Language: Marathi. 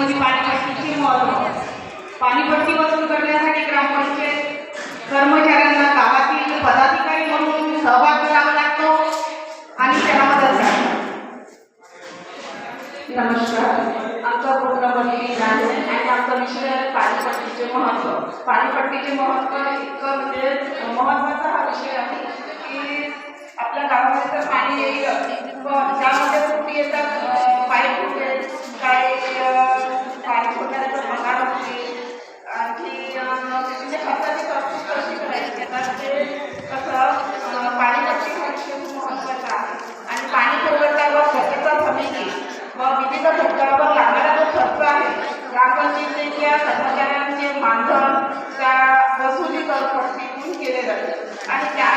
मध्ये पाणीपट्टीचे महत्त्व पाणीपट्टी वसूल करण्यासाठी ग्रामपंचायत कर्मचाऱ्यांना गावातील पदाधिकारी म्हणून सहभाग करावा लागतो आणि त्याला मदत करावी. नमस्कार. आमचा प्रोग्राम आहे आणि आमचा विषय आहे पाणीपट्टीचे महत्त्व पाणीपट्टीचे महत्त्व इतकं म्हणजे महत्त्वाचा हा विषय आहे की आपल्या गावामध्ये तर पाणी व विविध घटकावर लागणारा जो खर्च आहे ग्रामपंचायतीच्या कर्मचाऱ्यांचे मानधन त्या वसुली कर केले जाते आणि त्या